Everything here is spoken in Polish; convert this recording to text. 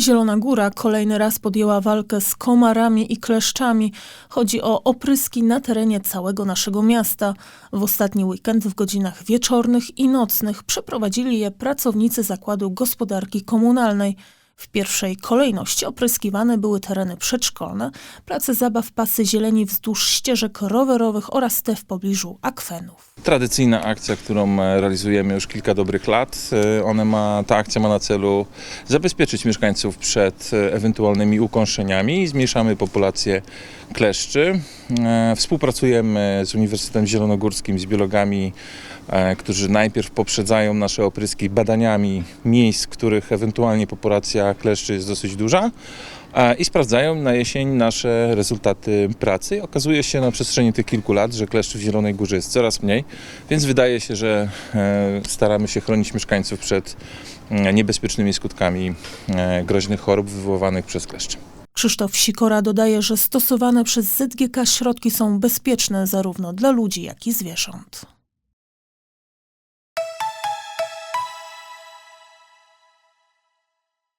Zielona Góra kolejny raz podjęła walkę z komarami i kleszczami. Chodzi o opryski na terenie całego naszego miasta. W ostatni weekend w godzinach wieczornych i nocnych przeprowadzili je pracownicy Zakładu Gospodarki Komunalnej. W pierwszej kolejności opryskiwane były tereny przedszkolne, place zabaw, pasy zieleni wzdłuż ścieżek rowerowych oraz te w pobliżu akwenów. Tradycyjna akcja, którą e, realizujemy już kilka dobrych lat. E, One ma, ta akcja ma na celu zabezpieczyć mieszkańców przed e, ewentualnymi ukąszeniami. Zmniejszamy populację kleszczy. Współpracujemy z Uniwersytetem Zielonogórskim, z biologami, którzy najpierw poprzedzają nasze opryski badaniami miejsc, w których ewentualnie populacja kleszczy jest dosyć duża. I sprawdzają na jesień nasze rezultaty pracy. Okazuje się na przestrzeni tych kilku lat, że kleszczy w Zielonej Górze jest coraz mniej, więc wydaje się, że e, staramy się chronić mieszkańców przed e, niebezpiecznymi skutkami e, groźnych chorób wywołanych przez kleszcze. Krzysztof Sikora dodaje, że stosowane przez ZGK środki są bezpieczne zarówno dla ludzi, jak i zwierząt.